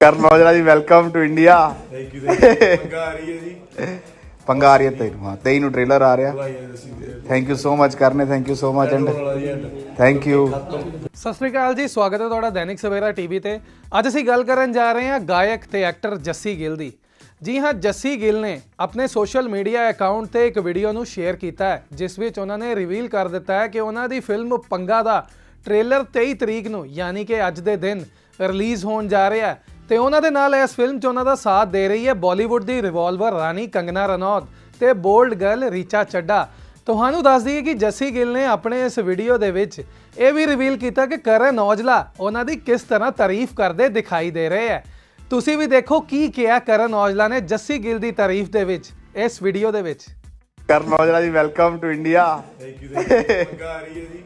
Karan Aujla ji welcome to India thank you Panga ਆ ਰਹੀ ਹੈ ਜੀ। ਪੰਗਾ ਆ ਰਹੀ ਹੈ ਤੈਨੂੰ ਹਾਂ 23 ਨੂੰ ਟ੍ਰੇਲਰ ਆ ਰਿਹਾ। ਥੈਂਕ ਯੂ ਸੋ ਮਚ ਕਰਨੇ thank you so much and thank you ਸਤਿ ਸ੍ਰੀ ਅਕਾਲ ਜੀ ਸਵਾਗਤ ਹੈ ਤੁਹਾਡਾ ਦੈਨਿਕ ਸਵੇਰਾ ਟੀਵੀ ਤੇ। ਅੱਜ ਅਸੀਂ ਗੱਲ ਕਰਨ ਜਾ ਰਹੇ ਹਾਂ ਗਾਇਕ ਤੇ ਐਕਟਰ ਜੱਸੀ ਗਿੱਲ ਦੀ। ਜੀ ਹਾਂ ਜੱਸੀ ਗਿੱਲ ਨੇ ਆਪਣੇ ਸੋਸ਼ਲ ਮੀਡੀਆ ਅਕਾਊਂਟ ਤੇ ਇੱਕ ਵੀਡੀਓ ਨੂੰ ਸ਼ੇਅਰ ਕੀਤਾ ਹੈ ਜਿਸ ਵਿੱਚ ਉਹਨਾਂ ਨੇ ਰਿਵੀਲ ਕਰ ਦਿੱਤਾ ਹੈ ਕਿ ਉਹਨਾਂ ਦੀ ਫਿਲਮ ਪੰਗਾ ਦਾ ਟ੍ਰੇਲਰ 23 ਤਰੀਕ ਨੂੰ ਯਾਨੀ ਕਿ ਅੱਜ ਦੇ ਦਿਨ ਰਿਲੀਜ਼ ਹੋਣ ਜਾ ਰਿਹਾ ਹੈ। ਤੇ ਉਹਨਾਂ ਦੇ ਨਾਲ ਇਸ ਫਿਲਮ 'ਚ ਉਹਨਾਂ ਦਾ ਸਾਥ ਦੇ ਰਹੀ ਹੈ ਬਾਲੀਵੁੱਡ ਦੀ ਰਿਵਾਲਵਰ ਰਾਣੀ ਕੰਗਨਾ ਰਣੌਤ ਤੇ ਬੋਲਡ ਗਰਲ ਰੀਚਾ ਚੱਡਾ। ਤੁਹਾਨੂੰ ਦੱਸ ਦਈਏ ਕਿ ਜੱਸੀ ਗਿੱਲ ਨੇ ਆਪਣੇ ਇਸ ਵੀਡੀਓ ਦੇ ਵਿੱਚ ਇਹ ਵੀ ਰਿਵੀਲ ਕੀਤਾ ਕਿ ਕਰਨ ਔਜਲਾ ਉਹਨਾਂ ਦੀ ਕਿਸ ਤਰ੍ਹਾਂ ਤਾਰੀਫ ਕਰਦੇ ਦਿਖਾਈ ਦੇ ਰਹੇ ਹੈ। ਤੁਸੀਂ ਵੀ ਦੇਖੋ ਕੀ ਕਿਹਾ ਕਰਨ ਔਜਲਾ ਨੇ ਜੱਸੀ ਗਿੱਲ ਦੀ ਤਾਰੀਫ ਦੇ ਵਿੱਚ ਇਸ ਵੀਡੀਓ ਦੇ ਵਿੱਚ। Karan Aujla ji welcome to India thank you Panga ਆ ਰਹੀ ਹੈ ਜੀ।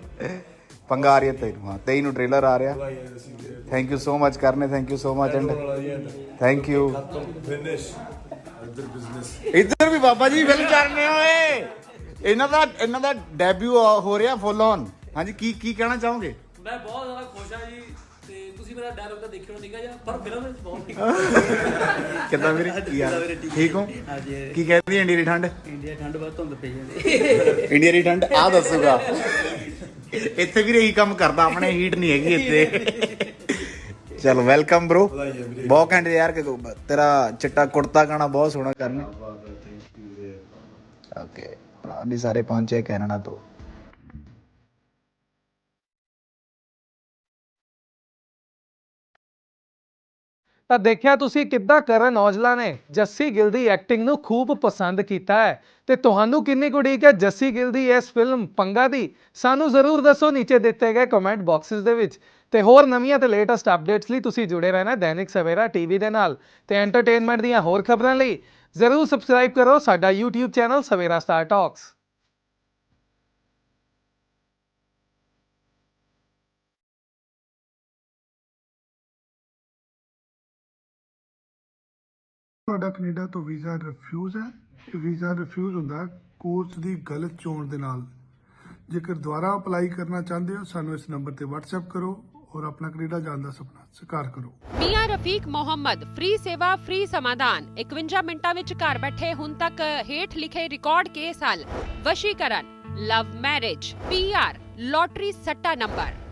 ਪੰਗਾ ਆ ਰਹੀ ਤੈਨੂੰ ਹਾਂ 23 ਨੂੰ ਟ੍ਰੇਲਰ ਆ ਰਿਹਾ। ਥੈਂਕ ਯੂ ਸੋ ਮਚ ਕਰਨੇ thank you so much and thank you finish other business ਇੱਧਰ ਵੀ ਬਾਬਾ ਜੀ ਫਿਲਮ ਕਰਨੇ ਓਏ। ਇਹਨਾਂ ਦਾ ਇਹਨਾਂ ਦਾ ਡੈਬਿਊ ਹੋ ਰਿਹਾ ਫੁੱਲ ਔਨ ਹਾਂਜੀ ਕੀ ਕੀ ਕਹਿਣਾ ਚਾਹੋਗੇ? ਮੈਂ ਬਹੁਤ ਜ਼ਿਆਦਾ ਖੁਸ਼ ਹਾਂ ਜੀ ਤੇ ਤੁਸੀਂ ਮੇਰਾ ਡਾਇਲੌਗ ਤਾਂ ਦੇਖਿਓ ਨਿਕਾ ਜਾ ਪਰ ਫਿਲਮ ਵਿੱਚ ਬਹੁਤ ਠੀਕ ਕਿੱਦਾਂ ਵੀਰੇ? ਕੀ ਹਾਲ? ਠੀਕ ਹੋ? ਕੀ ਕਹਿੰਦੀ ਇੰਡੀਆ ਦੀ ਠੰਡ? ਇੰਡੀਆ ਠੰਡ ਬਹੁਤ ਧੁੰਦ ਪਈ ਜਾਂਦੀ। ਇੰਡੀਆ ਦੀ ਠੰਡ ਆ ਦੱਸੂਗਾ। ਇੱਥੇ ਵੀ ਇਹੀ ਕੰਮ ਕਰਦਾ ਆਪਣੇ ਹੀਟ ਨਹੀਂ ਹੈਗੀ ਇੱਥੇ। ਚਲੋ ਵੈਲਕਮ ਬ్రో ਬਹੁਤ ਘੰਟੇ ਯਾਰ ਕਿ ਤੇਰਾ ਚਿੱਟਾ ਕੁੜਤਾ ਗਾਣਾ ਬਹੁਤ ਸੋਹਣਾ ਕਰਨਾ। ਓਕੇ ਆਂਦੀ ਸਾਰੇ ਪਹੁੰਚੇ ਕੈਨੇਡਾ ਤੋਂ। ਤਾਂ ਦੇਖਿਆ ਤੁਸੀਂ ਕਿੱਦਾਂ ਕਰਨ ਔਜਲਾ ਨੇ? ਜੱਸੀ ਗਿੱਲ ਦੀ ਐਕਟਿੰਗ ਨੂੰ ਖੂਬ ਪਸੰਦ ਕੀਤਾ ਹੈ। ਤੇ ਤੁਹਾਨੂੰ ਕਿੰਨੀ ਕੁ ਉਡੀਕ ਹੈ ਜੱਸੀ ਗਿੱਲ ਦੀ ਇਸ ਫਿਲਮ ਪੰਗਾ ਦੀ? ਸਾਨੂੰ ਜ਼ਰੂਰ ਦੱਸੋ, ਨੀਚੇ ਦਿੱਤੇ ਗਏ ਕਮੈਂਟ ਬਾਕਸਸ ਦੇ ਵਿੱਚ। ਤੇ ਹੋਰ ਨਵੀਆਂ ਤੇ ਲੇਟੈਸਟ ਅਪਡੇਟਸ ਲਈ ਤੁਸੀਂ ਜੁੜੇ ਰਹਿਣਾ ਦੈਨਿਕ ਸਵੇਰਾ ਟੀਵੀ ਦੇ ਨਾਲ। ਤੇ ਐਂਟਰਟੇਨਮੈਂਟ ਦੀਆਂ ਹੋਰ ਖਬਰਾਂ ਲਈ ਜ਼ਰੂਰ ਸਬਸਕ੍ਰਾਈਬ ਕਰੋ ਸਾਡਾ YouTube channel Savera star talks ਤੁਹਾਡਾ ਕੈਨੇਡਾ ਤੋਂ ਵੀਜ਼ਾ ਰਿਫਿਊਜ਼ ਹੈ। ਇਹ ਵੀਜ਼ਾ ਰਿਫਿਊਜ਼ ਹੁੰਦਾ ਕੋਰਸ ਦੀ ਗਲਤ ਚੋਣ ਦੇ ਨਾਲ। ਜੇਕਰ ਦੁਬਾਰਾ ਅਪਲਾਈ ਕਰਨਾ ਚਾਹੁੰਦੇ ਹੋ, ਸਾਨੂੰ ਇਸ ਨੰਬਰ ਤੇ WhatsApp ਕਰੋ ਔਰ ਆਪਣਾ ਕੈਨੇਡਾ ਜਾਣ ਦਾ ਸੁਪਨਾ ਸਾਕਾਰ ਕਰੋ। ਮੀਆਂ ਰਫੀਕ ਮੁਹੰਮਦ ਫ੍ਰੀ ਸੇਵਾ ਫ੍ਰੀ ਸਮਾਧਾਨ। 51 ਮਿੰਟਾਂ ਵਿੱਚ ਘਰ ਬੈਠੇ ਹੁਣ ਤੱਕ ਹੇਠ ਲਿਖੇ ਰਿਕਾਰਡ ਕੇਸ ਹੱਲ। ਵਸ਼ੀਕਰਨ ਲਵ ਮੈਰਿਜ ਪੀਆਰ ਲੋਟਰੀ ਸੱਟਾ ਨੰਬਰ